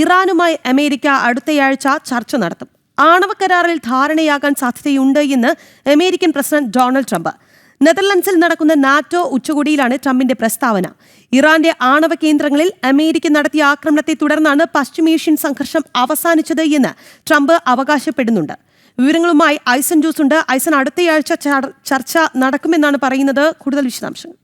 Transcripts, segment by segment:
ഇറാനുമായി അമേരിക്ക അടുത്തയാഴ്ച ചർച്ച നടത്തും. ആണവ കരാറിൽ ധാരണയാകാൻ സാധ്യതയുണ്ട് എന്ന് അമേരിക്കൻ പ്രസിഡന്റ് ഡൊണാൾഡ് ട്രംപ്. നെതർലൻഡ്സിൽ നടക്കുന്ന നാറ്റോ ഉച്ചകോടിയിലാണ് ട്രംപിന്റെ പ്രസ്താവന. ഇറാന്റെ ആണവ കേന്ദ്രങ്ങളിൽ അമേരിക്ക നടത്തിയ ആക്രമണത്തെ തുടർന്നാണ് പശ്ചിമേഷ്യൻ സംഘർഷം അവസാനിച്ചത് എന്ന് ട്രംപ് അവകാശപ്പെടുന്നുണ്ട്. വിവരങ്ങളുമായി ഐസൻ ജോസ് ഉണ്ട്. ഐസൻ അടുത്തയാഴ്ച ചർച്ച നടക്കുമെന്നാണ് പറയുന്നത് കൂടുതൽ വിശദാംശങ്ങൾ.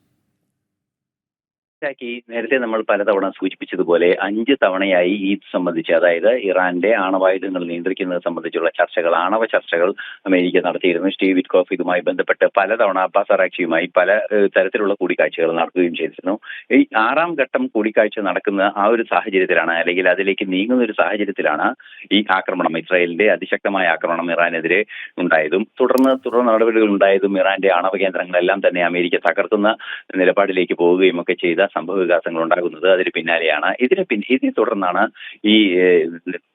ാക്കി നേരത്തെ നമ്മൾ പലതവണ സൂചിപ്പിച്ചതുപോലെ അഞ്ച് തവണയായി ഈ സംബന്ധിച്ച് അതായത് ഇറാന്റെ ആണവായുധങ്ങൾ നിയന്ത്രിക്കുന്നത് സംബന്ധിച്ചുള്ള ചർച്ചകൾ ആണവ ചർച്ചകൾ അമേരിക്ക നടത്തിയിരുന്നു. സ്റ്റീവ് വിറ്റ്കോഫ് ഇതുമായി ബന്ധപ്പെട്ട് പലതവണ അബ്ബാസ് അറാക്ഷിയുമായി പല തരത്തിലുള്ള കൂടിക്കാഴ്ചകൾ നടക്കുകയും ചെയ്തിരുന്നു. ഈ ആറാം ഘട്ടം കൂടിക്കാഴ്ച നടക്കുന്ന ആ ഒരു സാഹചര്യത്തിലാണ് അല്ലെങ്കിൽ അതിലേക്ക് നീങ്ങുന്ന ഒരു സാഹചര്യത്തിലാണ് ഈ ആക്രമണം ഇസ്രായേലിന്റെ അതിശക്തമായ ആക്രമണം ഇറാനെതിരെ ഉണ്ടായതും തുടർന്ന് തുടർ നടപടികൾ ഉണ്ടായതും ഇറാന്റെ ആണവ കേന്ദ്രങ്ങളെല്ലാം തന്നെ അമേരിക്ക തകർക്കുന്ന നിലപാടിലേക്ക് പോവുകയും ഒക്കെ ചെയ്ത സംഭവ വികാസങ്ങൾ ഉണ്ടാകുന്നത് അതിന് പിന്നാലെയാണ്. ഇതിന് പിൻ ഇതിനെ തുടർന്നാണ് ഈ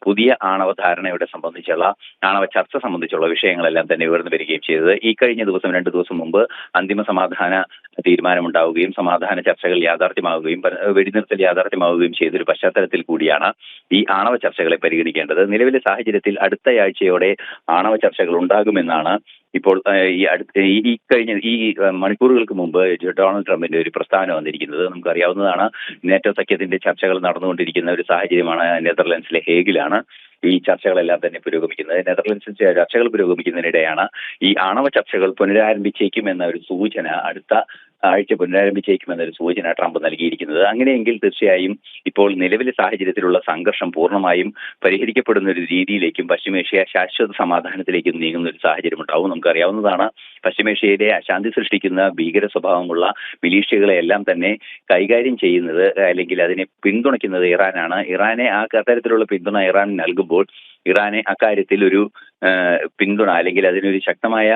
പുതിയ ആണവ ധാരണയുടെ സംബന്ധിച്ചുള്ള ആണവ ചർച്ച സംബന്ധിച്ചുള്ള വിഷയങ്ങളെല്ലാം തന്നെ ഉയർന്നു വരികയും ചെയ്തത്. ഈ കഴിഞ്ഞ ദിവസം രണ്ട് ദിവസം മുമ്പ് അന്തിമ സമാധാന തീരുമാനമുണ്ടാവുകയും സമാധാന ചർച്ചകൾ യാഥാർത്ഥ്യമാവുകയും വെടിനിർത്തൽ യാഥാർത്ഥ്യമാവുകയും ചെയ്തൊരു പശ്ചാത്തലത്തിൽ കൂടിയാണ് ഈ ആണവ ചർച്ചകളെ പരിഗണിക്കേണ്ടത്. നിലവിലെ സാഹചര്യത്തിൽ അടുത്തയാഴ്ചയോടെ ആണവ ചർച്ചകൾ ഉണ്ടാകുമെന്നാണ് ഇപ്പോൾ ഈ അടുത്ത ഈ കഴിഞ്ഞ ഈ മണിക്കൂറുകൾക്ക് മുമ്പ് ഡൊണാൾഡ് ട്രംപിന്റെ ഒരു പ്രസ്താവന വന്നിരിക്കുന്നത് നമുക്കറിയാവുന്നതാണ്. നേറ്റോ സഖ്യത്തിന്റെ ചർച്ചകൾ നടന്നുകൊണ്ടിരിക്കുന്ന ഒരു സാഹചര്യമാണ് നെതർലൻഡ്സിലെ ഹേഗിലാണ് ഈ ചർച്ചകളെല്ലാം തന്നെ പുരോഗമിക്കുന്നത്. നെതർലൻഡ്സിൽ ചർച്ചകൾ പുരോഗമിക്കുന്നതിനിടെയാണ് ഈ ആണവ ചർച്ചകൾ പുനരാരംഭിച്ചേക്കും എന്ന ഒരു സൂചന അടുത്ത ആഴ്ച പുനരാരംഭിച്ചേക്കുമെന്നൊരു സൂചന ട്രംപ് നൽകിയിരിക്കുന്നത്. അങ്ങനെയെങ്കിൽ തീർച്ചയായും ഇപ്പോൾ നിലവിലെ സാഹചര്യത്തിലുള്ള സംഘർഷം പൂർണമായും പരിഹരിക്കപ്പെടുന്ന ഒരു രീതിയിലേക്കും പശ്ചിമേഷ്യ ശാശ്വത സമാധാനത്തിലേക്കും നീങ്ങുന്ന ഒരു സാഹചര്യം ഉണ്ടാവും. നമുക്കറിയാവുന്നതാണ് പശ്ചിമേഷ്യയിലെ അശാന്തി സൃഷ്ടിക്കുന്ന ഭീകര സ്വഭാവമുള്ള മിലീഷ്യകളെ എല്ലാം തന്നെ കൈകാര്യം ചെയ്യുന്നത് അല്ലെങ്കിൽ അതിനെ പിന്തുണയ്ക്കുന്നത് ഇറാനാണ്. ഇറാനെ ആ തരത്തിലുള്ള പിന്തുണ ഇറാൻ നൽകുമ്പോൾ ഇറാനെ അക്കാര്യത്തിൽ ഒരു പിന്തുണ അല്ലെങ്കിൽ അതിനൊരു ശക്തമായ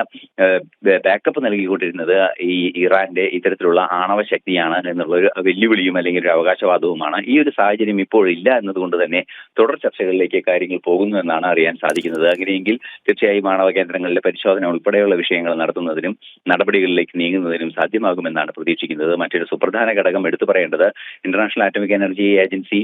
ബാക്കപ്പ് നൽകിക്കൊണ്ടിരുന്നത് ഈ ഇറാന്റെ ഇത്തരത്തിലുള്ള ആണവ ശക്തിയാണ് എന്നുള്ള ഒരു വെല്ലുവിളിയും അല്ലെങ്കിൽ ഒരു അവകാശവാദവുമാണ്. ഈ ഒരു സാഹചര്യം ഇപ്പോൾ ഇല്ല എന്നതുകൊണ്ട് തന്നെ തുടർ ചർച്ചകളിലേക്ക് കാര്യങ്ങൾ പോകുന്നു എന്നാണ് അറിയാൻ സാധിക്കുന്നത്. അങ്ങനെയെങ്കിൽ തീർച്ചയായും ആണവ കേന്ദ്രങ്ങളിലെ പരിശോധന ഉൾപ്പെടെയുള്ള വിഷയങ്ങൾ നടത്തുന്നതിനും നടപടികളിലേക്ക് നീങ്ങുന്നതിനും സാധ്യമാകുമെന്നാണ് പ്രതീക്ഷിക്കുന്നത്. മറ്റൊരു സുപ്രധാന ഘടകം എടുത്തു പറയേണ്ടത് ഇന്റർനാഷണൽ ആറ്റോമിക് എനർജി ഏജൻസി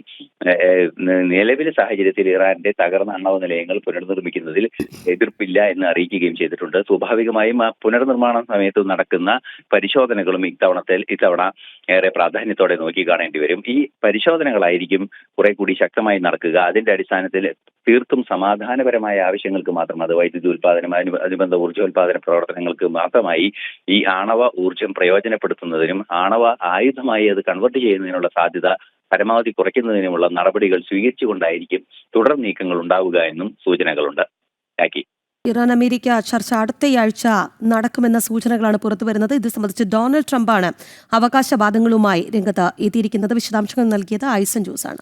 നിലവിലെ സാഹചര്യത്തിൽ ഇറാന്റെ തകർന്ന ആണവ നിലയങ്ങൾ പുനർനിർമ്മിക്കുന്നതിൽ എതിർപ്പില്ല എന്ന് അറിയിക്കുകയും ചെയ്തിട്ടുണ്ട്. സ്വാഭാവികമായും ആ പുനർനിർമ്മാണ സമയത്ത് നടക്കുന്ന പരിശോധനകളും ഇത്തവണത്തിൽ ഇത്തവണ ഏറെ പ്രാധാന്യത്തോടെ നോക്കി കാണേണ്ടി വരും. ഈ പരിശോധനകളായിരിക്കും കുറെ കൂടി ശക്തമായി നടക്കുക. അതിന്റെ അടിസ്ഥാനത്തിൽ തീർത്തും സമാധാനപരമായ ആവശ്യങ്ങൾക്ക് മാത്രം അത് വൈദ്യുതി ഉൽപാദനം അനുബന്ധ ഊർജോൽപാദന പ്രവർത്തനങ്ങൾക്ക് മാത്രമായി ഈ ആണവ ഊർജം പ്രയോജനപ്പെടുത്തുന്നതിനും ആണവ ആയുധമായി അത് കൺവെർട്ട് ചെയ്യുന്നതിനുള്ള സാധ്യത പരമാവധി കുറയ്ക്കുന്നതിനുമുള്ള നടപടികൾ സ്വീകരിച്ചുകൊണ്ടായിരിക്കും തുടർ നീക്കങ്ങൾ ഉണ്ടാവുക എന്നും സൂചനകളുണ്ട്. ആക്കി. ഇറാൻ അമേരിക്ക ചർച്ച അടുത്തയാഴ്ച നടക്കുമെന്ന സൂചനകളാണ് പുറത്തുവരുന്നത് ഇത് സംബന്ധിച്ച് ഡൊണാൾഡ് ട്രംപാണ് അവകാശവാദങ്ങളുമായി രംഗത്ത് എത്തിയിരിക്കുന്നത്. വിശദാംശങ്ങൾ നൽകിയത് ഐസൻ ജോസാണ്.